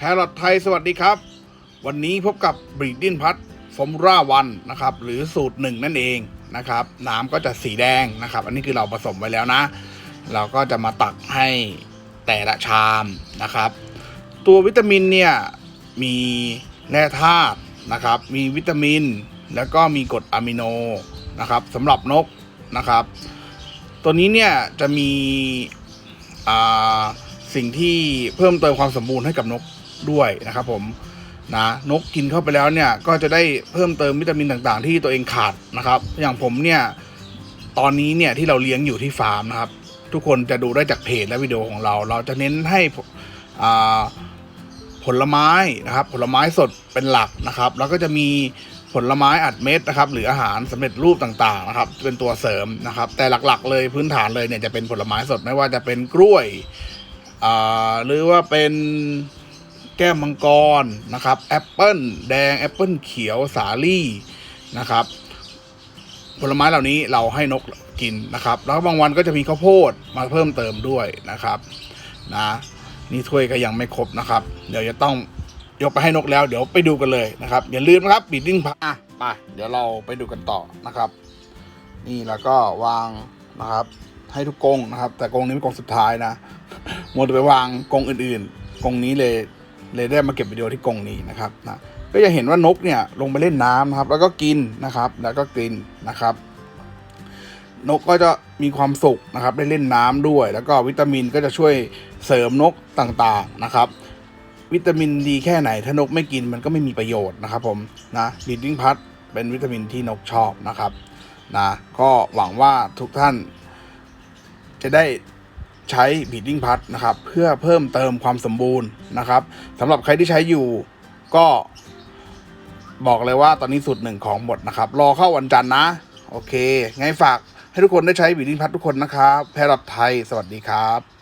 แพรลอตไทยสวัสดีครับ วันนี้พบกับบรีดดิ้นพัทฟอร์มูล่าวันนะครับ หรือสูตรหนึ่งนั่นเองนะครับ น้ำก็จะสีแดงนะครับ อันนี้คือเราผสมไว้แล้วนะ เราก็จะมาตักให้แต่ละชามนะครับ ตัววิตามินเนี่ยมีแร่ธาตุนะครับ มีวิตามิน แล้วก็มีกรดอะมิโนนะครับสำหรับนกนะครับ ตัวนี้เนี่ยจะมีอ่าสิ่งที่เพิ่มเติมความสมบูรณ์ให้กับนก ด้วยนะครับผมนะนกกินเข้าไปแล้วเนี่ยก็จะได้เพิ่มเติมวิตามินต่างๆ ที่ตัวเองขาดนะครับ อย่างผมเนี่ยตอนนี้เนี่ยที่เราเลี้ยงอยู่ที่ฟาร์มนะครับ ทุกคนจะดูได้จากเพจและวิดีโอของเรา เราจะเน้นให้ผลไม้นะครับ ผลไม้สดเป็นหลักนะครับ แล้วก็จะมีผลไม้อัดเม็ดนะครับ หรืออาหารสำเร็จรูปต่างๆนะครับ เป็นตัวเสริมนะครับ แต่หลักๆ เลยพื้นฐานเลยเนี่ยจะเป็นผลไม้สดไม่ว่าจะเป็นกล้วยหรือว่าเป็น แก้มมังกรนะครับแอปเปิ้ลแดงแอปเปิ้ลเขียวสาลี่นะครับ ผลไม้เหล่านี้เราให้นกกินนะครับ แล้วบางวันก็จะมีข้าวโพดมาเพิ่มเติมด้วยนะครับนะนี่ถ้วยก็ยังไม่ครบนะครับ เดี๋ยวจะต้องยกไปให้นกแล้วเดี๋ยวไปดูกันเลยนะครับ อย่าลืมนะครับบีดดิ้งพัอะไปเดี๋ยวเราไปดูกันต่อนะครับ นี่แล้วก็วางนะครับ ให้ทุกกงนะครับ แต่กงนี้เป็นกงสุดท้ายนะมัวแต่ไปวางกงอื่นๆกงนี้เลย เลยได้มาเก็บวิดีโอที่กรงนี้นะครับนะก็จะเห็นว่านกเนี่ยลงไปเล่นน้ำนะครับ แล้วก็กินนะครับ แล้วก็กินนะครับ นกก็จะมีความสุขนะครับ ได้เล่นน้ำด้วย แล้วก็วิตามินก็จะช่วยเสริมนกต่างๆนะครับ วิตามินดีแค่ไหนถ้านกไม่กินมันก็ไม่มีประโยชน์นะครับ ผมนะบีดดิ้งพัทเป็นวิตามินที่นกชอบนะครับนะก็หวังว่าทุกท่านจะได้ ใช้บีดดิ้งพัทนะครับ เพื่อเพิ่มเติมความสมบูรณ์นะครับสำหรับใครที่ใช้อยู่ก็บอกเลยว่าตอนนี้สูตรหนึ่งของหมดนะครับ รอเข้าวันจันทร์นะ โอเค ไงฝากให้ทุกคนได้ใช้บีดดิ้งพัททุกคนนะครับ แพรรับไทย สวัสดีครับ